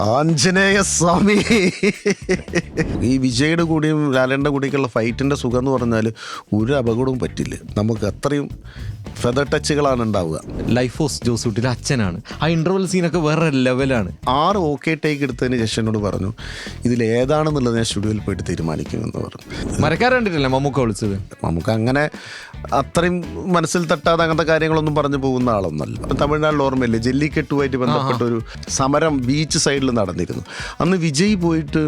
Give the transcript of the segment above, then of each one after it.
ആഞ്ജനേയ സ്വാമി ഈ വിജയുടെ കൂടിയും ലാലേന്റെ കൂടിയൊക്കെയുള്ള ഫൈറ്റിന്റെ സുഖം എന്ന് പറഞ്ഞാൽ ഒരു അപകടവും പറ്റില്ല. നമുക്ക് അത്രയും ഫെദർ ടച്ചുകളാണ് ഉണ്ടാവുക. ലൈഫ് ഓഫ് ജോസൂട്ടിലെ അച്ഛനാണ്. ആ ഇന്റർവൽ സീനൊക്കെ വേറെ ലെവലാണ് ആറ് ഓക്കെ ടേക്ക് എടുത്തതിന് ജഷനോട് പറഞ്ഞു ഇതിൽ ഏതാണെന്നുള്ളത് ഞാൻ സ്റ്റുഡിയോയിൽ പോയിട്ട് തീരുമാനിക്കുമെന്ന് പറഞ്ഞു. മരക്കാർ കണ്ടിട്ടില്ലേ മമ്മൂക്ക വിളിച്ചത്? മമ്മൂക്ക അങ്ങനെ അത്രയും മനസ്സിൽ തട്ടാതെ അങ്ങനത്തെ കാര്യങ്ങളൊന്നും പറഞ്ഞു പോകുന്ന ആളൊന്നല്ല തമിഴ്നാട്ടിൽ ഓർമ്മയില്ലേ ജെല്ലിക്കെട്ടുമായിട്ട് ബന്ധപ്പെട്ട ഒരു സമരം ബീച്ച് സൈഡിൽ നടന്നിരുന്നു അന്ന് വിജയ് പോയിട്ട്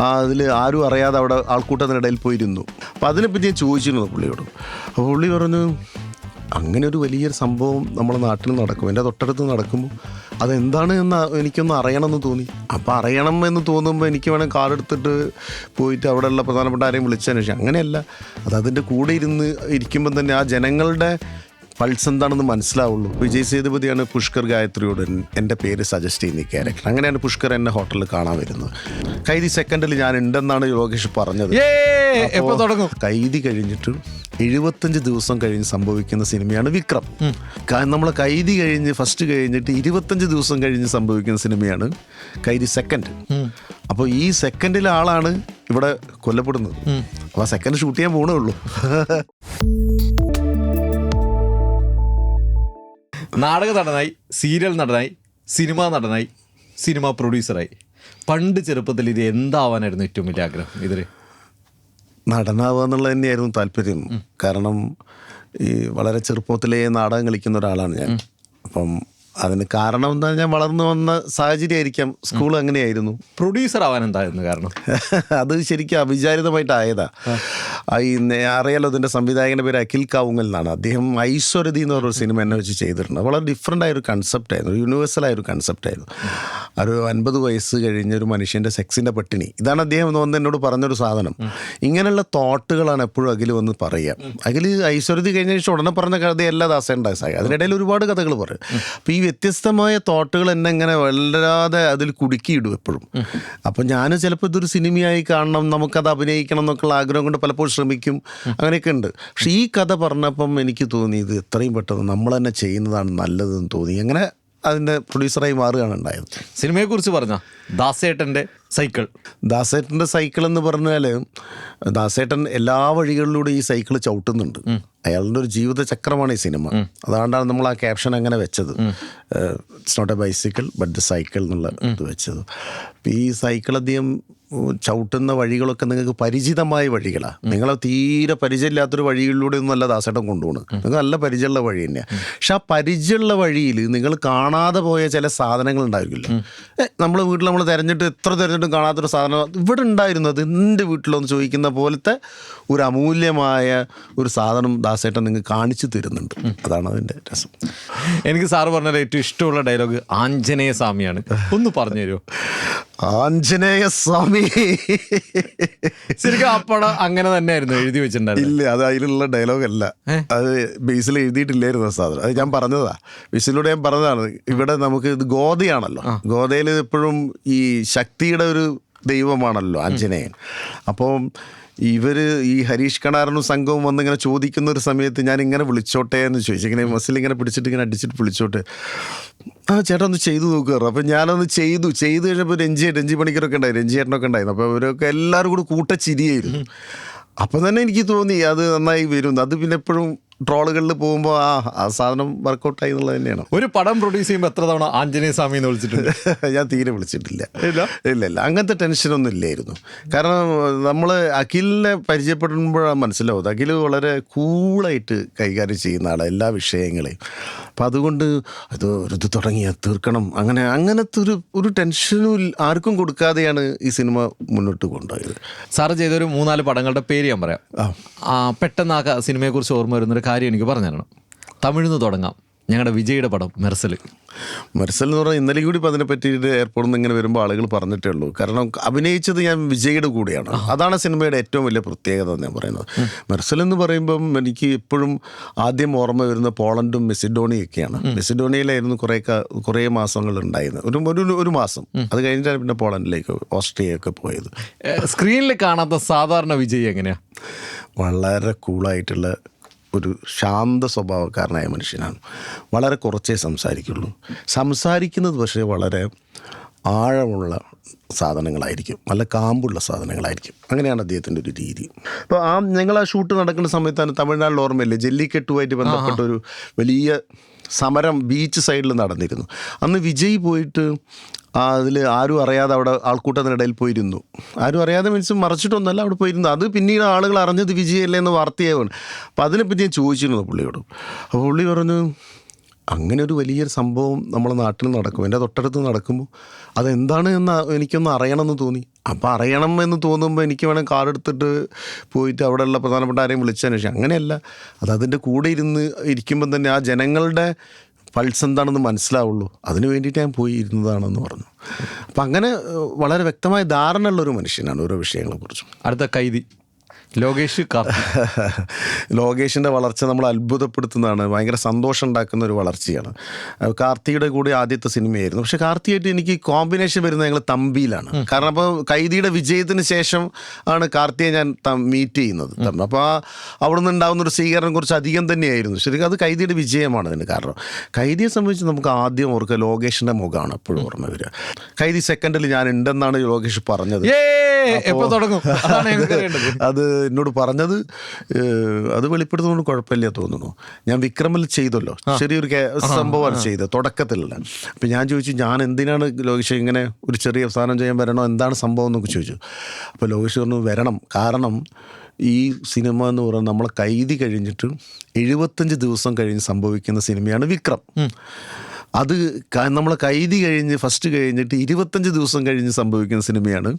അതിൽ ആരും അറിയാതെ അവിടെ ആൾക്കൂട്ടത്തിനിടയിൽ പോയിരുന്നു. അപ്പോൾ അതിനെപ്പറ്റി ഞാൻ ചോദിച്ചിരുന്നു പുള്ളിയോട്. അപ്പോൾ പുള്ളി പറഞ്ഞു അങ്ങനെ ഒരു വലിയൊരു സംഭവം നമ്മുടെ നാട്ടിൽ നടക്കും. എന്റെ തൊട്ടടുത്ത് നടക്കുമ്പോൾ അതെന്താണ് എന്ന് എനിക്കൊന്ന് അറിയണമെന്ന് തോന്നി. അപ്പോൾ അറിയണം എന്ന് തോന്നുമ്പോൾ എനിക്ക് വേണം കാർ എടുത്തിട്ട് പോയിട്ട് അവിടെയുള്ള പ്രധാനപ്പെട്ട ആരെയും വിളിച്ചതിന് ശേഷം. അങ്ങനെയല്ല. അത് അതിന്റെ കൂടെ ഇരുന്ന് ഇരിക്കുമ്പോൾ തന്നെ ആ ജനങ്ങളുടെ പൾസ് എന്താണെന്ന് മനസ്സിലാവുള്ളൂ. വിജയ് സേതുപതിയാണ് പുഷ്കർ ഗായത്രിയോട് എന്റെ പേര് സജസ്റ്റ് ചെയ്യുന്ന ഈ ക്യാരക്ടർ അങ്ങനെയാണ് പുഷ്കർ എന്നെ ഹോട്ടലിൽ കാണാൻ വരുന്നത്. കൈതി സെക്കൻഡിൽ ഞാൻ ഉണ്ടെന്നാണ് യോഗേഷ് പറഞ്ഞത്. കൈതി കഴിഞ്ഞിട്ട് എഴുപത്തഞ്ച് ദിവസം കഴിഞ്ഞ് സംഭവിക്കുന്ന സിനിമയാണ് വിക്രം. നമ്മൾ കൈതി കഴിഞ്ഞ് ഫസ്റ്റ് കഴിഞ്ഞിട്ട് ഇരുപത്തഞ്ച് ദിവസം കഴിഞ്ഞ് സംഭവിക്കുന്ന സിനിമയാണ് കൈതി സെക്കൻഡ് അപ്പോൾ ഈ സെക്കൻഡിലെ ആളാണ് ഇവിടെ കൊല്ലപ്പെടുന്നത്. അപ്പോൾ ആ സെക്കൻഡ് ഷൂട്ട് ചെയ്യാൻ പോകണേ ഉള്ളൂ. നാടക നടനായി സീരിയൽ നടനായി സിനിമ നടനായി സിനിമ പ്രൊഡ്യൂസറായി. പണ്ട് ചെറുപ്പത്തിൽ ഇത് എന്താവാനായിരുന്നു ഏറ്റവും വലിയ ആഗ്രഹം ഇതിൽ നടനാവുക എന്നുള്ളത് തന്നെയായിരുന്നു താല്പര്യം. കാരണം ഈ വളരെ ചെറുപ്പത്തിലേ നാടകം കളിക്കുന്ന ഒരാളാണ് ഞാൻ. അപ്പം അതിന് കാരണം എന്താ ഞാൻ വളർന്നു വന്ന സാഹചര്യമായിരിക്കാം. സ്കൂൾ അങ്ങനെയായിരുന്നു. പ്രൊഡ്യൂസർ ആവാൻ എന്തായിരുന്നു കാരണം? അത് ശരിക്കും അവിചാരിതമായിട്ടായതാ. ഈ അറിയാലോ ഇതിന്റെ സംവിധായകന്റെ പേര് അഖിൽ കാവുങ്ങൽ എന്നാണ്. അദ്ദേഹം ഐശ്വരതി എന്ന് പറഞ്ഞൊരു സിനിമ എന്നെ വെച്ച് ചെയ്തിട്ടുണ്ട്. വളരെ ഡിഫറെന്റ് ആയൊരു കൺസെപ്റ്റ് ആയിരുന്നു. ഒരു യൂണിവേഴ്സൽ ആയൊരു കൺസെപ്റ്റ് ആയിരുന്നു. ഒരു അൻപത് വയസ്സ് കഴിഞ്ഞ ഒരു മനുഷ്യന്റെ സെക്സിന്റെ പട്ടിണി. ഇതാണ് അദ്ദേഹം വന്ന് എന്നോട് പറഞ്ഞൊരു സാധനം. ഇങ്ങനെയുള്ള തോട്ടുകളാണ് എപ്പോഴും അഖിൽ വന്ന് പറയുക. അഖിൽ ഐശ്വര്യതി കഴിഞ്ഞ ശേഷം ഉടനെ പറഞ്ഞ കഥയല്ല ദാസേണ്ട സായി. അതിനിടയിൽ ഒരുപാട് കഥകൾ പറയും. അപ്പോൾ ഈ വ്യത്യസ്തമായ തോട്ടുകൾ എന്നെ ഇങ്ങനെ വല്ലാതെ അതിൽ കുടുക്കിയിടും എപ്പോഴും. അപ്പം ഞാൻ ചിലപ്പോൾ ഇതൊരു സിനിമയായി കാണണം നമുക്കത് അഭിനയിക്കണം എന്നൊക്കെയുള്ള ആഗ്രഹം കൊണ്ട് പലപ്പോഴും ശ്രമിക്കും. അങ്ങനെയൊക്കെ ഉണ്ട് പക്ഷേ ഈ കഥ പറഞ്ഞപ്പം എനിക്ക് തോന്നി ഇത് എത്രയും പെട്ടെന്ന് നമ്മൾ തന്നെ ചെയ്യുന്നതാണ് നല്ലതെന്ന് തോന്നി. അങ്ങനെ അതിന്റെ പ്രൊഡ്യൂസറായി മാറുകയാണ് ഉണ്ടായത്. സിനിമയെക്കുറിച്ച് പറഞ്ഞ? ദാസേട്ടന്റെ സൈക്കിൾ. ദാസേട്ടന്റെ സൈക്കിൾ എന്ന് പറഞ്ഞാൽ ദാസേട്ടൻ എല്ലാ വഴികളിലൂടെ ഈ സൈക്കിൾ ചവിട്ടുന്നുണ്ട്. അയാളുടെ ഒരു ജീവിത ചക്രമാണ് ഈ സിനിമ. അതുകൊണ്ടാണ് നമ്മൾ ആ ക്യാപ്ഷൻ അങ്ങനെ വെച്ചത്. It's not a bicycle but the cycle എന്നുള്ള ഇത് വെച്ചത്. ഈ സൈക്കിൾ അധികം ചവിട്ടുന്ന വഴികളൊക്കെ നിങ്ങൾക്ക് പരിചിതമായ വഴികളാണ് നിങ്ങളെ തീരെ പരിചയമില്ലാത്തൊരു വഴികളിലൂടെ ഒന്നും അല്ല ദാസേട്ടൻ കൊണ്ടുപോകണം നിങ്ങൾക്ക് നല്ല പരിചയമുള്ള വഴി തന്നെയാണ് പക്ഷെ ആ പരിചയമുള്ള വഴിയിൽ നിങ്ങൾ കാണാതെ പോയ ചില സാധനങ്ങൾ ഉണ്ടായിരിക്കില്ല നമ്മൾ വീട്ടിൽ നമ്മൾ തിരഞ്ഞിട്ട് എത്ര തിരഞ്ഞിട്ടും കാണാത്തൊരു സാധനം ഇവിടെ ഉണ്ടായിരുന്നു അത് എന്റെ വീട്ടിലൊന്ന് ചോദിക്കുന്ന പോലത്തെ ഒരു അമൂല്യമായ ഒരു സാധനം ദാസേട്ടൻ നിങ്ങൾക്ക് കാണിച്ചു തരുന്നുണ്ട്. അതാണ് അതിന്റെ രസം. എനിക്ക് സാറ് പറഞ്ഞ ഏറ്റവും ഇഷ്ടമുള്ള ഡയലോഗ് ആഞ്ജനേയ സ്വാമിയാണ്. ഒന്ന് പറഞ്ഞു തരുമോ? ആഞ്ജനേയ സ്വാമി ശരിക്കും ആ പടം അങ്ങനെ തന്നെയായിരുന്നു എഴുതി വെച്ചിട്ടുണ്ടായിരുന്നു. ഇല്ല അത് അതിലുള്ള ഡയലോഗ് അല്ല. അത് ബേസിൽ എഴുതിയിട്ടില്ലായിരുന്നു സാധനം. അത് ഞാൻ പറഞ്ഞതാ. ബേസിലൂടെ ഞാൻ പറഞ്ഞതാണ് ഇവിടെ നമുക്ക് ഇത് ഗോതയാണല്ലോ. ഗോതയിൽ എപ്പോഴും ഈ ശക്തിയുടെ ഒരു ദൈവമാണല്ലോ ആഞ്ജനേയൻ. അപ്പം ഇവർ ഈ ഹരീഷ് കണാറിനും സംഘവും വന്നിങ്ങനെ ചോദിക്കുന്ന ഒരു സമയത്ത് ഞാൻ ഇങ്ങനെ വിളിച്ചോട്ടെ എന്ന് ചോദിച്ചു. ഇങ്ങനെ മസിൽ ഇങ്ങനെ പിടിച്ചിട്ട് ഇങ്ങനെ അടിച്ചിട്ട് വിളിച്ചോട്ടെ. ആ ചേട്ടൻ ഒന്ന് ചെയ്തു നോക്കുക അപ്പം ഞാനൊന്ന് ചെയ്തു. ചെയ്തു കഴിഞ്ഞപ്പോൾ രഞ്ജി രഞ്ജി പണിക്കരൊക്കെ ഉണ്ടായി. രഞ്ജി ചേട്ടനൊക്കെ ഉണ്ടായിരുന്നു. അപ്പോൾ അവരൊക്കെ എല്ലാവരും കൂടി കൂട്ടച്ചിരിയായിരുന്നു. അപ്പം തന്നെ എനിക്ക് തോന്നി അത് നന്നായി വരും. അത് പിന്നെ എപ്പോഴും ട്രോളുകളിൽ പോകുമ്പോൾ ആ ആ സാധനം വർക്കൗട്ടായി എന്നുള്ളത് തന്നെയാണ്. ഒരു പടം പ്രൊഡ്യൂസ് ചെയ്യുമ്പോൾ എത്ര തവണ ആഞ്ജനേയ സ്വാമി എന്ന് വിളിച്ചിട്ടുണ്ട്? ഞാൻ തീരെ വിളിച്ചിട്ടില്ല. ഇല്ല? ഇല്ല ഇല്ല. അങ്ങനത്തെ ടെൻഷനൊന്നും ഇല്ലായിരുന്നു. കാരണം നമ്മൾ അഖിലിനെ പരിചയപ്പെടുമ്പോഴാണ് മനസ്സിലാവുന്നത്. അഖിൽ വളരെ കൂളായിട്ട് കൈകാര്യം ചെയ്യുന്ന ആളാണ് എല്ലാ വിഷയങ്ങളെയും. അപ്പം അതുകൊണ്ട് അത് ഇത് തുടങ്ങിയാൽ തീർക്കണം. അങ്ങനെ അങ്ങനത്തെ ഒരു ഒരു ടെൻഷനും ആർക്കും കൊടുക്കാതെയാണ് ഈ സിനിമ മുന്നോട്ട് കൊണ്ടുപോയത്. സാറ് ചെയ്തൊരു മൂന്നാൽ പടങ്ങളുടെ പേര് ഞാൻ പറയാം. ആ, പെട്ടെന്ന് ആ സിനിമയെക്കുറിച്ച് ഓർമ്മ വരുന്നൊരു കാര്യം എനിക്ക് പറഞ്ഞു തരണം. തമിഴിൽ നിന്ന് തുടങ്ങാം. ഞങ്ങളുടെ വിജയുടെ പടം മെർസൽ മെർസൽ എന്ന് പറഞ്ഞാൽ ഇന്നലെ കൂടി ഇപ്പം അതിനെ പറ്റിയിട്ട് എയർപോർട്ടിൽ നിന്ന് ഇങ്ങനെ വരുമ്പോൾ ആളുകൾ പറഞ്ഞിട്ടേ ഉള്ളൂ. കാരണം അഭിനയിച്ചത് ഞാൻ വിജയുടെ കൂടെയാണ്. അതാണ് സിനിമയുടെ ഏറ്റവും വലിയ പ്രത്യേകത എന്ന് ഞാൻ പറയുന്നത്. മെർസൽ എന്ന് പറയുമ്പം എനിക്ക് ഇപ്പോഴും ആദ്യം ഓർമ്മ വരുന്ന പോളണ്ടും മെസിഡോണിയൊക്കെയാണ് മെസിഡോണിയയിലായിരുന്നു കുറേ കുറേ മാസങ്ങൾ ഉണ്ടായിരുന്നത്. ഒരു ഒരു ഒരു മാസം. അത് കഴിഞ്ഞിട്ടാണ് പിന്നെ പോളണ്ടിലേക്ക് ഓസ്ട്രിയയൊക്കെ പോയത്. സ്ക്രീനിൽ കാണാത്ത സാധാരണ വിജയ് എങ്ങനെയാണ് വളരെ കൂളായിട്ടുള്ള ഒരു ശാന്ത സ്വഭാവക്കാരനായ മനുഷ്യനാണ്. വളരെ കുറച്ചേ സംസാരിക്കുള്ളൂ. സംസാരിക്കുന്നത് പക്ഷേ വളരെ ആഴമുള്ള സാധനങ്ങളായിരിക്കും. നല്ല കാമ്പുള്ള സാധനങ്ങളായിരിക്കും. അങ്ങനെയാണ് അദ്ദേഹത്തിന്റെ ഒരു രീതി. അപ്പോൾ ആ ഞങ്ങൾ ആ ഷൂട്ട് നടക്കുന്ന സമയത്താണ് തമിഴ്നാട്ടിൽ ഓർമ്മയില്ലേ? ജല്ലിക്കെട്ടുമായിട്ട് ബന്ധപ്പെട്ട ഒരു വലിയ സമരം ബീച്ച് സൈഡിൽ നടന്നിരുന്നു അന്ന് വിജയ് പോയിട്ട് അതിൽ ആരും അറിയാതെ അവിടെ ആൾക്കൂട്ടത്തിനിടയിൽ പോയിരുന്നു. ആരും അറിയാതെ മീൻസ് മറച്ചിട്ടൊന്നുമല്ല അവിടെ പോയിരുന്നു അത് പിന്നീട് ആളുകൾ അറിഞ്ഞത് വിജയല്ലേ എന്ന് വാർത്തയാവുകയാണ്. അപ്പം അതിനെപ്പറ്റി ഞാൻ ചോദിച്ചിരുന്നു പുള്ളിയോട്. അപ്പോൾ പുള്ളി പറഞ്ഞു അങ്ങനെ ഒരു വലിയൊരു സംഭവം നമ്മുടെ നാട്ടിൽ നടക്കും. എന്റെ തൊട്ടടുത്ത് നടക്കുമ്പോൾ അതെന്താണ് എന്ന് എനിക്കൊന്ന് അറിയണമെന്ന് തോന്നി. അപ്പോൾ അറിയണം എന്ന് തോന്നുമ്പോൾ എനിക്ക് വേണം കാർഡ് എടുത്തിട്ട് പോയിട്ട് അവിടെയുള്ള പ്രധാനപ്പെട്ട ആരെയും വിളിച്ചതിന് അങ്ങനെയല്ല. അത് അതിന്റെ കൂടെ ഇരുന്ന് ഇരിക്കുമ്പം തന്നെ ആ ജനങ്ങളുടെ പൾസ് എന്താണെന്ന് മനസ്സിലാവുള്ളൂ. അതിന് വേണ്ടിയിട്ട് ഞാൻ പോയി ഇരുന്നതാണെന്ന് പറഞ്ഞു. അപ്പം അങ്ങനെ വളരെ വ്യക്തമായ ധാരണയുള്ള ഒരു മനുഷ്യനാണ് ഓരോ വിഷയങ്ങളെക്കുറിച്ചും. അടുത്ത കൈതി ലോകേഷ് ലോകേഷിന്റെ വളർച്ച നമ്മൾ അത്ഭുതപ്പെടുത്തുന്നതാണ്. ഭയങ്കര സന്തോഷം ഉണ്ടാക്കുന്ന ഒരു വളർച്ചയാണ്. കാർത്തിയുടെ കൂടെ ആദ്യത്തെ സിനിമയായിരുന്നു. പക്ഷെ കാർത്തിയായിട്ട് എനിക്ക് കോമ്പിനേഷൻ വരുന്നത് ഞങ്ങൾ തമ്പിയിലാണ്. കാരണം അപ്പോൾ കൈദിയുടെ വിജയത്തിന് ശേഷം ആണ് കാർത്തിയെ ഞാൻ മീറ്റ് ചെയ്യുന്നത്. അപ്പോൾ ആ അവിടെ നിന്ന് ഉണ്ടാകുന്ന ഒരു സ്വീകരണം കുറച്ച് അധികം തന്നെയായിരുന്നു. ശരിക്കും അത് കൈദിയുടെ വിജയമാണ് അതിന് കാരണം. കൈദിയെ സംബന്ധിച്ച് നമുക്ക് ആദ്യം ഓർക്കുക ലോകേഷിന്റെ മുഖമാണ് എപ്പോഴും ഓർമ്മ വരിക. കൈദി സെക്കൻഡിൽ ഞാൻ ഉണ്ടെന്നാണ് ലോകേഷ് പറഞ്ഞത്. ഏ എപ്പോ തുടങ്ങും? അത് എന്നോട് പറഞ്ഞത് അത് വെളിപ്പെടുത്തുന്നതുകൊണ്ട് കുഴപ്പമില്ല തോന്നുന്നു. ഞാൻ വിക്രമിൽ ചെയ്തല്ലോ. ചെറിയൊരു സംഭവമാണ് ചെയ്തത് തുടക്കത്തിലല്ല അപ്പം ഞാൻ ചോദിച്ചു ഞാൻ എന്തിനാണ് ലോകേഷ് ഇങ്ങനെ ഒരു ചെറിയ സാധനം ചെയ്യാൻ വരണോ? എന്താണ് സംഭവം? എന്നൊക്കെ ചോദിച്ചു. അപ്പോൾ ലോകേഷ് പറഞ്ഞു വരണം. കാരണം ഈ സിനിമ എന്ന് പറയുന്നത് നമ്മളെ കൈതി കഴിഞ്ഞിട്ട് എഴുപത്തഞ്ച് ദിവസം കഴിഞ്ഞ് സംഭവിക്കുന്ന സിനിമയാണ് വിക്രം. അത് നമ്മളെ കൈതി കഴിഞ്ഞ് ഫസ്റ്റ് കഴിഞ്ഞിട്ട് ഇരുപത്തഞ്ച് ദിവസം കഴിഞ്ഞ് സംഭവിക്കുന്ന സിനിമയാണ്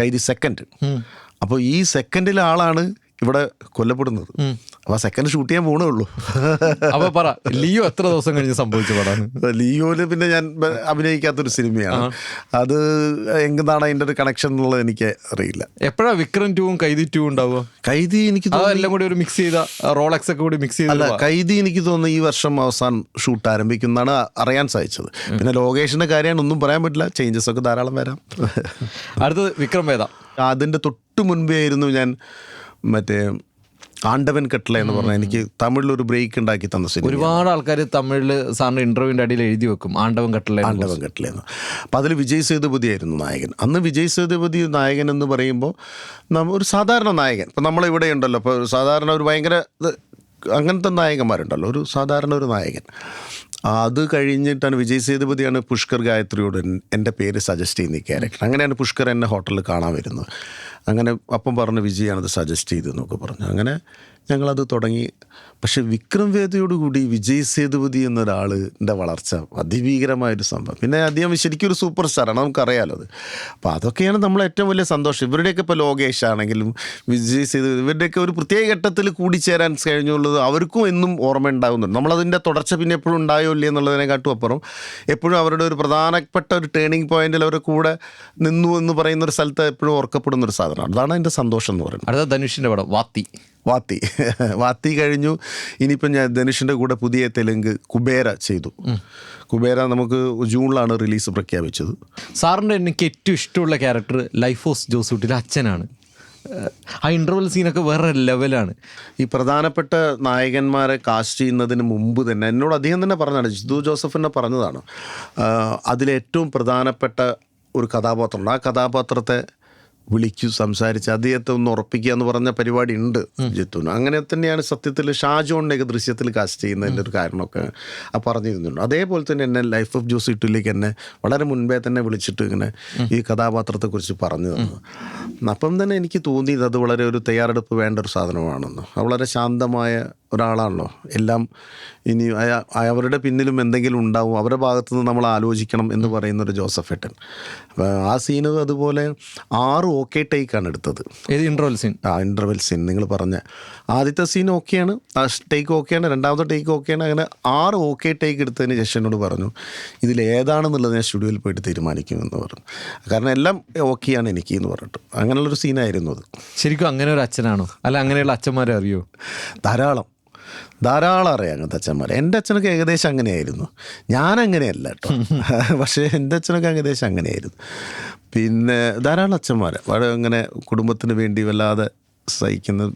കൈതി സെക്കൻഡ് അപ്പോൾ ഈ സെക്കൻഡിലെ ആളാണ് ഇവിടെ കൊല്ലപ്പെടുന്നത്. അപ്പോൾ സെക്കൻഡ് ഷൂട്ട് ചെയ്യാൻ പോണേ ഉള്ളൂ. അപ്പൊ പറ ലിയോ എത്ര ദിവസം കഴിഞ്ഞ് സംഭവിച്ച പടാണ്? ലിയോയിൽ പിന്നെ ഞാൻ അഭിനയിക്കാത്തൊരു സിനിമയാണ്. അത് എന്താണ് അതിന്റെ ഒരു കണക്ഷൻ എന്നുള്ളത് എനിക്ക് അറിയില്ല. എപ്പോഴാ വിക്രം ടൂവും കൈതി ടൂവും ഉണ്ടാവുക? കൈതി എനിക്ക് എല്ലാം കൂടി ഒരു മിക്സ് ചെയ്ത റോളക്സ് ഒക്കെ കൂടി മിക്സ് അല്ല ചെയ്ത കൈതി എനിക്ക് തോന്നുന്നു ഈ വർഷം അവസാനം ഷൂട്ട് ആരംഭിക്കുന്നതാണ് അറിയാൻ സാധിച്ചത്. പിന്നെ ലോകേഷിന്റെ കാര്യമാണ് ഒന്നും പറയാൻ പറ്റില്ല. ചേഞ്ചസ് ഒക്കെ ധാരാളം വരാം. അടുത്തത് വിക്രം വേദ. അതിന്റെ തൊട്ട് മുൻപേ ആയിരുന്നു ഞാൻ മറ്റേ ആണ്ടവൻ കട്ട്ല എന്ന് പറഞ്ഞാൽ എനിക്ക് തമിഴിൽ ഒരു ബ്രേക്ക് ഉണ്ടാക്കി തന്ന സിനിമ ഒരുപാട് ആൾക്കാർ തമിഴിൽ സാറിന് ഇന്റർവ്യൂവിന്റെ അടിയിൽ എഴുതി വെക്കും. ആണ്ടവൻ കട്ടല ആണ്ടവൻ കട്ട്ലെന്ന് അപ്പം അതിൽ വിജയ് സേതുപതി ആയിരുന്നു നായകൻ. അന്ന് വിജയ് സേതുപതി നായകൻ എന്ന് പറയുമ്പോൾ നമ്മ ഒരു സാധാരണ നായകൻ. ഇപ്പം നമ്മളിവിടെ ഉണ്ടല്ലോ. ഇപ്പോൾ സാധാരണ ഒരു ഭയങ്കര അങ്ങനത്തെ നായകന്മാരുണ്ടല്ലോ. ഒരു സാധാരണ ഒരു നായകൻ. അത് കഴിഞ്ഞിട്ടാണ് വിജയ് സേതുപതിയാണ് പുഷ്കർ ഗായത്രിയോട് എന്റെ പേര് സജസ്റ്റ് ചെയ്യുന്ന ക്യാരക്ടർ അങ്ങനെയാണ് പുഷ്കർ എന്നെ ഹോട്ടലിൽ കാണാൻ വരുന്നത്. അങ്ങനെ അപ്പം പറഞ്ഞ് വിജയാണത് സജസ്റ്റ് ചെയ്തെന്നൊക്കെ പറഞ്ഞു. അങ്ങനെ ഞങ്ങളത് തുടങ്ങി. പക്ഷെ വിക്രം വേദയോടുകൂടി വിജയ് സേതുപതി എന്നൊരാളിന്റെ വളർച്ച അതിഭീകരമായൊരു സംഭവം. പിന്നെ അദ്ദേഹം ശരിക്കും ഒരു സൂപ്പർ സ്റ്റാറാണ് നമുക്കറിയാലോ അത്. അപ്പോൾ അതൊക്കെയാണ് നമ്മളെ ഏറ്റവും വലിയ സന്തോഷം. ഇവരുടെയൊക്കെ ഇപ്പോൾ ലോകേഷ് ആണെങ്കിലും വിജയ് സേതുപതി ഇവരുടെയൊക്കെ ഒരു പ്രത്യേക ഘട്ടത്തിൽ കൂടിച്ചേരാൻ കഴിഞ്ഞുള്ളത് അവർക്കും എന്നും ഓർമ്മ ഉണ്ടാകുന്നുണ്ട്. നമ്മളതിന്റെ തുടർച്ച പിന്നെ എപ്പോഴും ഉണ്ടായോ ഇല്ലേ എന്നുള്ളതിനെക്കാട്ടും അപ്പുറം എപ്പോഴും അവരുടെ ഒരു പ്രധാനപ്പെട്ട ഒരു ടേണിംഗ് പോയിന്റിൽ അവരുടെ കൂടെ നിന്നു എന്ന് പറയുന്ന ഒരു സ്ഥലത്ത് എപ്പോഴും ഓർക്കപ്പെടുന്ന ഒരു സാധനമാണ്. അതാണ് എന്റെ സന്തോഷം എന്ന് പറയുന്നത്. അടുത്ത ധനുഷിന്റെ പടം വാത്തി. വാത്തി. വാത്തി കഴിഞ്ഞു. ഇനിയിപ്പം ഞാൻ ധനുഷിന്റെ കൂടെ പുതിയ തെലുങ്ക് കുബേര ചെയ്തു. കുബേര നമുക്ക് ജൂണിലാണ് റിലീസ് പ്രഖ്യാപിച്ചത്. സാറിന്റെ എനിക്ക് ഏറ്റവും ഇഷ്ടമുള്ള ക്യാരക്ടർ ലൈഫ് ഓഫ് ജോസൂട്ടിലെ അച്ഛനാണ്. ആ ഇന്റർവൽ സീനൊക്കെ വേറെ ലെവലാണ് ഈ പ്രധാനപ്പെട്ട നായകന്മാരെ കാസ്റ്റ് ചെയ്യുന്നതിന് മുമ്പ് തന്നെ എന്നോട് അദ്ദേഹം തന്നെ പറഞ്ഞതാണ് ജിതു ജോസഫ് തന്നെ പറഞ്ഞതാണ്. അതിലേറ്റവും പ്രധാനപ്പെട്ട ഒരു കഥാപാത്രമുണ്ട്. ആ കഥാപാത്രത്തെ വിളിക്കൂ സംസാരിച്ച് അദ്ദേഹത്തെ ഒന്ന് ഉറപ്പിക്കുക എന്ന് പറഞ്ഞ പരിപാടി ഉണ്ട് ജിത്തുന് അങ്ങനെ തന്നെയാണ് സത്യത്തിൽ ഷാജോണിന്റെയൊക്കെ ദൃശ്യത്തിൽ കാസ്റ്റ് ചെയ്യുന്നതിന്റെ ഒരു കാരണമൊക്കെ ആ പറഞ്ഞിരുന്നുണ്ട്. അതേപോലെ തന്നെ എന്നെ ലൈഫ് ഓഫ് ജോസ് ഇട്ടിലേക്ക് എന്നെ വളരെ മുൻപേ തന്നെ വിളിച്ചിട്ട് ഇങ്ങനെ ഈ കഥാപാത്രത്തെക്കുറിച്ച് പറഞ്ഞു തന്നു. അപ്പം തന്നെ എനിക്ക് തോന്നിയത് അത് വളരെ ഒരു തയ്യാറെടുപ്പ് വേണ്ട ഒരു സാധനമാണെന്ന്. വളരെ ശാന്തമായ ഒരാളാണല്ലോ. എല്ലാം ഇനി അവരുടെ പിന്നിലും എന്തെങ്കിലും ഉണ്ടാവും അവരുടെ ഭാഗത്തുനിന്ന് നമ്മൾ ആലോചിക്കണം എന്ന് പറയുന്ന ഒരു ജോസഫ് ഏട്ടൻ അപ്പോൾ ആ സീന് അതുപോലെ ആറ് ഓക്കെ ടേക്കാണ് എടുത്തത്. ഏത് ഇന്റർവൽ സീൻ ആ ഇന്റർവെൽ സീൻ നിങ്ങൾ പറഞ്ഞ ആദ്യത്തെ സീൻ ഓക്കെയാണ് ടേക്ക് ഓക്കെയാണ് രണ്ടാമത്തെ ടേക്ക് ഓക്കെയാണ് അങ്ങനെ ആറ് ഓക്കെ ടേക്ക് എടുത്തതിന് ശേഷം എന്നോട് പറഞ്ഞു ഇതിൽ ഏതാണെന്നുള്ളത് ഞാൻ സ്റ്റുഡിയോയിൽ പോയിട്ട് തീരുമാനിക്കുമെന്ന് പറഞ്ഞു. കാരണം എല്ലാം ഓക്കെയാണ് എനിക്ക് എന്ന് പറഞ്ഞിട്ട്. അങ്ങനെയുള്ളൊരു സീനായിരുന്നു അത്. ശരിക്കും അങ്ങനെ ഒരു അച്ഛനാണോ? അല്ല അങ്ങനെയുള്ള അച്ഛന്മാരെ അറിയോ? ധാരാളം. ധാരാളം അറിയാം അങ്ങനത്തെ അച്ഛന്മാർ എന്റെ അച്ഛനൊക്കെ ഏകദേശം അങ്ങനെയായിരുന്നു. ഞാൻ അങ്ങനെയല്ല കേട്ടോ. പക്ഷേ എന്റെ അച്ഛനൊക്കെ ഏകദേശം അങ്ങനെയായിരുന്നു. പിന്നെ ധാരാളം അച്ഛന്മാർ വളരെ അങ്ങനെ കുടുംബത്തിന് വേണ്ടി വല്ലാതെ സഹിക്കുന്ന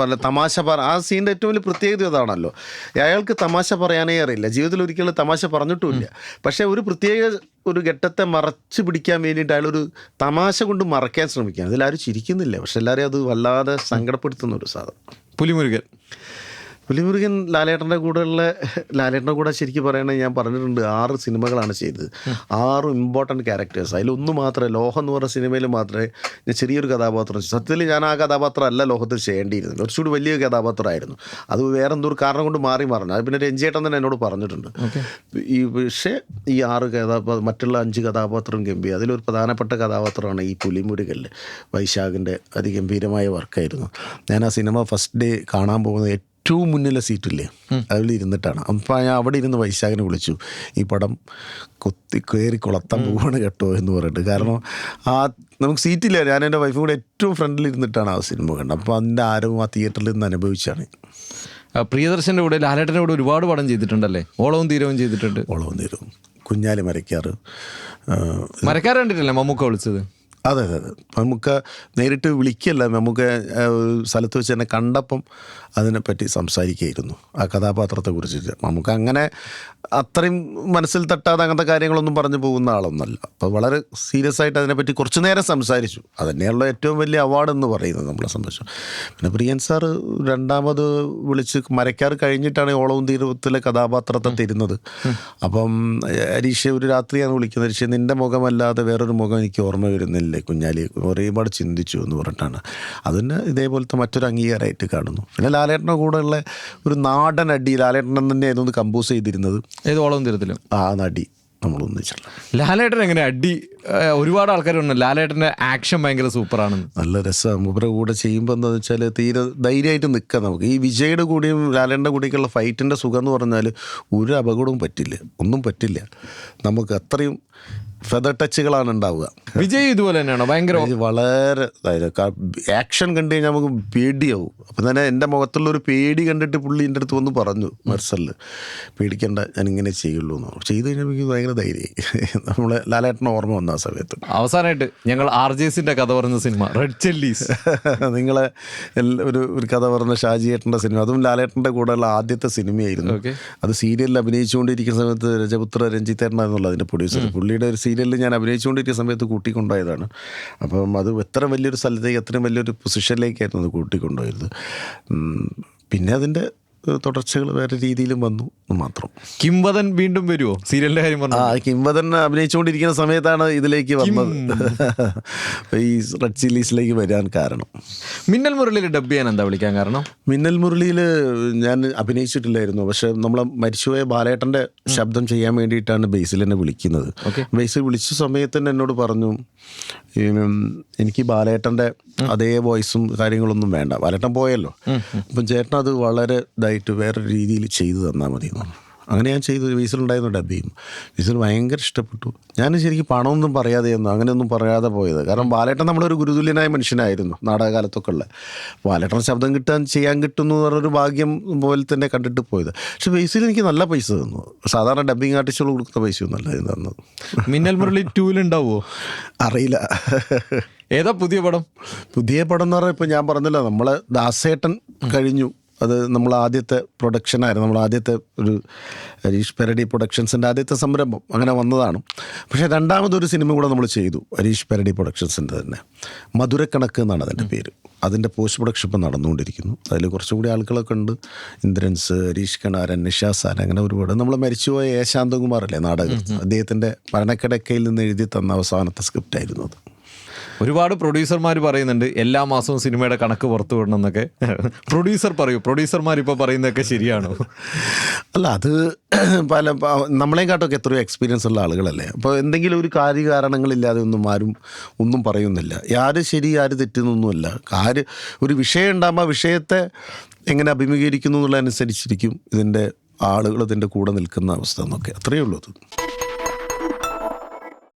പല തമാശ പറ ആ സീന്റെ ഏറ്റവും വലിയ പ്രത്യേകത അതാണല്ലോ. അയാൾക്ക് തമാശ പറയാനേ അറിയില്ല. ജീവിതത്തിൽ ഒരിക്കലും തമാശ പറഞ്ഞിട്ടുമില്ല. പക്ഷേ ഒരു പ്രത്യേക ഒരു ഘട്ടത്തെ മറച്ചു പിടിക്കാൻ വേണ്ടിയിട്ട് അയാളൊരു തമാശ കൊണ്ട് മറക്കാൻ ശ്രമിക്കുകയാണ്. അതിലാരും ചിരിക്കുന്നില്ല. പക്ഷെ എല്ലാവരെയും അത് വല്ലാതെ സങ്കടപ്പെടുത്തുന്ന ഒരു സാധനം. പുലിമുരുകൻ. പുലിമുരുകൻ ലാലേട്ടന്റെ കൂടെയുള്ള ലാലേട്ടന്റെ കൂടെ ശരിക്കും പറയുകയാണെങ്കിൽ ഞാൻ പറഞ്ഞിട്ടുണ്ട് ആറ് സിനിമകളാണ് ചെയ്തത്. ആറ് ഇമ്പോർട്ടന്റ് ക്യാരക്ടേഴ്സ് അതിലൊന്ന് മാത്രമേ ലോഹം എന്ന് പറഞ്ഞ സിനിമയിൽ മാത്രമേ ഞാൻ ചെറിയൊരു കഥാപാത്രം സത്യത്തിൽ ഞാൻ ആ കഥാപാത്രം അല്ല ലോഹത്തിൽ ചെയ്യേണ്ടിയിരുന്നത്. കുറച്ചുകൂടി വലിയ കഥാപാത്രമായിരുന്നു. അത് വേറെ എന്തോ ഒരു കാരണം കൊണ്ട് മാറി മാറണം അത് പിന്നെ രഞ്ജേട്ടൻ തന്നെ എന്നോട് പറഞ്ഞിട്ടുണ്ട്. ഈ പക്ഷേ ഈ ആറ് കഥാപാത്രം മറ്റുള്ള അഞ്ച് കഥാപാത്രം ഗംഭീര. അതിലൊരു പ്രധാനപ്പെട്ട കഥാപാത്രമാണ് ഈ പുലിമുരുകൽ വൈശാഖിന്റെ അതിഗംഭീരമായ വർക്കായിരുന്നു ഞാൻ ആ സിനിമ ഫസ്റ്റ് ഡേ കാണാൻ പോകുന്നത് ഏറ്റവും മുന്നിലെ സീറ്റില്ലേ? അതിൽ ഇരുന്നിട്ടാണ്. അപ്പം ഞാൻ അവിടെ ഇരുന്ന് വൈശാഖിനെ വിളിച്ചു. ഈ പടം കൊത്തി കയറി കൊളത്താൻ പോവാണ് കേട്ടോ എന്ന് പറഞ്ഞിട്ട്. കാരണം ആ നമുക്ക് സീറ്റില്ല. ഞാൻ എന്റെ വൈഫും കൂടെ ഏറ്റവും ഫ്രണ്ടിൽ ഇരുന്നിട്ടാണ് ആ സിനിമ കണ്ടത്. അപ്പോൾ അതിന്റെ ആരവും ആ തിയേറ്ററിൽ നിന്ന് അനുഭവിച്ചാണ്. പ്രിയദർശന്റെ കൂടെ ലാലേട്ടന്റെ കൂടെ ഒരുപാട് പടം ചെയ്തിട്ടുണ്ടല്ലേ? ഓളവും തീരവും ചെയ്തിട്ടുണ്ട്. ഓളവും തീരവും കുഞ്ഞാലി മരക്കാറ്. മരക്കാർ കണ്ടിട്ടില്ലേ? മമ്മൂക്ക വിളിച്ചത്. അതെ അതെ അതെ. നമുക്ക് നേരിട്ട് വിളിക്കല്ല. നമുക്ക് സ്ഥലത്ത് വെച്ച് തന്നെ കണ്ടപ്പം അതിനെപ്പറ്റി സംസാരിക്കുകയായിരുന്നു. ആ കഥാപാത്രത്തെ കുറിച്ചിട്ട് നമുക്ക് അങ്ങനെ അത്രയും മനസ്സിൽ തട്ടാതെ അങ്ങനത്തെ കാര്യങ്ങളൊന്നും പറഞ്ഞു പോകുന്ന ആളൊന്നല്ല. അപ്പോൾ വളരെ സീരിയസ് ആയിട്ട് അതിനെപ്പറ്റി കുറച്ച് നേരം സംസാരിച്ചു. അത് തന്നെയുള്ള ഏറ്റവും വലിയ അവാർഡ് എന്ന് പറയുന്നത് നമ്മളെ സംബന്ധിച്ചു. പിന്നെ പ്രിയൻ സാർ രണ്ടാമത് വിളിച്ച് മരക്കാർ കഴിഞ്ഞിട്ടാണ് ഓളവും തീരത്തിലെ കഥാപാത്രത്തെ തരുന്നത്. അപ്പം അരീഷ ഒരു രാത്രിയാണ് വിളിക്കുന്നത്. അരീഷ നിന്റെ മുഖമല്ലാതെ വേറൊരു മുഖം എനിക്ക് ഓർമ്മ വരുന്നില്ലേ. കുഞ്ഞാലി? ഒരുപാട് ചിന്തിച്ചു എന്ന് പറഞ്ഞിട്ടാണ്. അതിന് ഇതേപോലത്തെ മറ്റൊരു അംഗീകാരമായിട്ട് കാണുന്നു. പിന്നെ ലാലേട്ടന്റെ കൂടെയുള്ള ഒരു നാടൻ അടി ലാലേട്ടൻ തന്നെയായിരുന്നു ഒന്ന് കമ്പോസ് ചെയ്തിരുന്നത്. ഏത് ഓളം തീരത്തിലും? ആ നടി നമ്മൾ ഒന്നിച്ചിട്ടുള്ള ലാലേട്ടൻ എങ്ങനെ അടി ഒരുപാട് ആൾക്കാരുണ്ട് ലാലേട്ടന്റെ ആക്ഷൻ ഭയങ്കര സൂപ്പറാണ് നല്ല രസം. മൂപ്പരെ കൂടെ ചെയ്യുമ്പോൾ എന്താണെന്ന് വെച്ചാൽ തീരെ ധൈര്യമായിട്ട് നിൽക്കാം നമുക്ക്. ഈ വിജയുടെ കൂടിയും ലാലേട്ടന്റെ കൂടിയൊക്കെയുള്ള ഫൈറ്റിന്റെ സുഖം എന്ന് പറഞ്ഞാൽ ഒരു അപകടവും പറ്റില്ല. ഒന്നും പറ്റില്ല. നമുക്ക് അത്രയും ഫെദർ ടച്ചുകളാണ് ഉണ്ടാവുക. വിജയ് ഇതുപോലെ തന്നെയാണോ? ഭയങ്കര വളരെ ആക്ഷൻ കണ്ടു കഴിഞ്ഞാൽ നമുക്ക് പേടിയാവും. അപ്പം തന്നെ എന്റെ മുഖത്തുള്ള ഒരു പേടി കണ്ടിട്ട് പുള്ളി എന്റെ അടുത്ത് വന്ന് പറഞ്ഞു മെർസലിൽ പേടിക്കേണ്ട ഞാൻ ഇങ്ങനെ ചെയ്യുള്ളൂ എന്ന് പറഞ്ഞു. ചെയ്ത് കഴിഞ്ഞാൽ എനിക്ക് ഭയങ്കര ധൈര്യം നമ്മളെ ലാലേട്ടൻ ഓർമ്മ വന്ന ആ സമയത്ത്. അവസാനമായിട്ട് ഞങ്ങൾ ആർ ജെ സിന്റെ കഥ പറഞ്ഞ സിനിമ റെഡ് ചെല്ലീസ് നിങ്ങളെ ഒരു ഒരു കഥ പറഞ്ഞ ഷാജിയേട്ടന്റെ സിനിമ. അതും ലാലേട്ടന്റെ കൂടെയുള്ള ആദ്യത്തെ സിനിമയായിരുന്നു. അത് സീരിയലിൽ അഭിനയിച്ചുകൊണ്ടിരിക്കുന്ന സമയത്ത് രജപുത്ര രഞ്ജിത്തേട്ടനായിരുന്നുള്ള അതിന്റെ പ്രൊഡ്യൂസർ പുള്ളിയുടെ ഒരു സീരിയലിൽ ഞാൻ അഭിനയിച്ചുകൊണ്ടിരിക്കുന്ന സമയത്ത് കൂട്ടിക്കൊണ്ടുപോയതാണ്. അപ്പം അത് എത്ര വലിയൊരു സ്ഥലത്തേക്ക് എത്രയും വലിയൊരു പൊസിഷനിലേക്കായിരുന്നു അത് കൂട്ടിക്കൊണ്ടുപോയത്. പിന്നെ അതിന്റെ തുടർച്ചകൾ വേറെ രീതിയിലും വന്നു മാത്രം. കിംവദൻ വീണ്ടും വരുമോ സീരിയലിന്റെ കാര്യം പറഞ്ഞു. ആ കിംവദൻ അഭിനയിച്ചുകൊണ്ടിരിക്കുന്ന സമയത്താണ് ഇതിലേക്ക് വന്നത്. ഈ റെഡ് ചില്ലീസിലേക്ക് വരാൻ കാരണം. മിന്നൽ മുരളിയിൽ ഡബ് ചെയ്യാൻ എന്താ വിളിക്കാൻ കാരണം? മിന്നൽ മുരളിയിൽ ഞാൻ അഭിനയിച്ചിട്ടില്ലായിരുന്നു. പക്ഷെ നമ്മളെ മരിച്ചുപോയ ബാലേട്ടന്റെ ശബ്ദം ചെയ്യാൻ വേണ്ടിയിട്ടാണ് ബേസിൽ എന്നെ വിളിക്കുന്നത്. ബേസിൽ വിളിച്ച സമയത്ത് തന്നെ എന്നോട് പറഞ്ഞു എനിക്ക് ബാലേട്ടന്റെ അതേ വോയിസും കാര്യങ്ങളൊന്നും വേണ്ട. ബാലേട്ടൻ പോയല്ലോ. അപ്പം ചേട്ടൻ അത് വളരെ ഇതായിട്ട് വേറൊരു രീതിയിൽ ചെയ്തു തന്നാൽ മതി എന്ന് പറഞ്ഞു. അങ്ങനെ ഞാൻ ചെയ്തു. ബേസിലുണ്ടായിരുന്നു ഡബ്ബിയും വീസിൽ ഭയങ്കര ഇഷ്ടപ്പെട്ടു. ഞാൻ ശരിക്കും പണമൊന്നും പറയാതെ ഒന്നും അങ്ങനെയൊന്നും പറയാതെ പോയത്. കാരണം ബാലേട്ടൻ നമ്മളൊരു ഗുരുതുല്യനായ മനുഷ്യനായിരുന്നു നാടകകാലത്തൊക്കെ ഉള്ള. ബാലേട്ടൻ ശബ്ദം കിട്ടാൻ ചെയ്യാൻ കിട്ടുന്നു എന്ന് പറഞ്ഞൊരു ഭാഗ്യം പോലെ തന്നെ കണ്ടിട്ട് പോയത്. പക്ഷെ ബേസിൽ എനിക്ക് നല്ല പൈസ തന്നു. സാധാരണ ഡബ്ബിങ് ആർട്ടിസ്റ്റുകൾ കൊടുക്കുന്ന പൈസയൊന്നും അല്ല ഇത് തന്നത് മിന്നൽ മുരളി ടൂവിൽ ഉണ്ടാവുമോ അറിയില്ല. ഏതാ പുതിയ പടം? പുതിയ പടം എന്ന് പറഞ്ഞാൽ ഇപ്പം ഞാൻ പറഞ്ഞില്ല നമ്മളെ ദാസേട്ടൻ കഴിഞ്ഞു. അത് നമ്മൾ ആദ്യത്തെ പ്രൊഡക്ഷനായിരുന്നു നമ്മൾ ആദ്യത്തെ ഒരു ഹരീഷ് പെരടി പ്രൊഡക്ഷൻസിന്റെ ആദ്യത്തെ സംരംഭം അങ്ങനെ വന്നതാണ്. പക്ഷേ രണ്ടാമതൊരു സിനിമ കൂടെ നമ്മൾ ചെയ്തു. ഹരീഷ് പെരടി പ്രൊഡക്ഷൻസിന്റെ തന്നെ. മധുരക്കണക്ക് എന്നാണ് അതിന്റെ പേര്. അതിന്റെ പോസ്റ്റ് പ്രൊഡക്ഷൻ ഇപ്പം നടന്നുകൊണ്ടിരിക്കുന്നു. അതിൽ കുറച്ചുകൂടി ആളുകളൊക്കെ ഉണ്ട്. ഇന്ദ്രൻസ് ഹരീഷ് കണാരൻ സാർ അങ്ങനെ ഒരുപാട്. നമ്മൾ മരിച്ചുപോയ എ ശാന്തകുമാർ അല്ലേ നാടകം അദ്ദേഹത്തിന്റെ മരണക്കിടക്കയിൽ നിന്ന് എഴുതി തന്ന അവസാനത്തെ സ്ക്രിപ്റ്റായിരുന്നു അത്. ഒരുപാട് പ്രൊഡ്യൂസർമാർ പറയുന്നുണ്ട് എല്ലാ മാസവും സിനിമയുടെ കണക്ക് പുറത്തു വിടണം എന്നൊക്കെ. പ്രൊഡ്യൂസർ പറയൂ പ്രൊഡ്യൂസർമാർ ഇപ്പോൾ പറയുന്നതൊക്കെ ശരിയാണോ? അല്ല അത് പല നമ്മളെയും കാട്ടൊക്കെ എത്രയോ എക്സ്പീരിയൻസ് ഉള്ള ആളുകളല്ലേ. അപ്പോൾ എന്തെങ്കിലും ഒരു കാര്യകാരണങ്ങളില്ലാതെ ഒന്നും ആരും ഒന്നും പറയുന്നില്ല. ആര് ശരി ആര് തെറ്റുന്നൊന്നുമല്ല. ആര് ഒരു വിഷയം ഉണ്ടാകുമ്പോൾ ആ വിഷയത്തെ എങ്ങനെ അഭിമുഖീകരിക്കുന്നു എന്നുള്ളതനുസരിച്ചിരിക്കും ഇതിന്റെ ആളുകൾ ഇതിന്റെ കൂടെ നിൽക്കുന്ന അവസ്ഥ എന്നൊക്കെ. അത്രയേ ഉള്ളൂ അത്.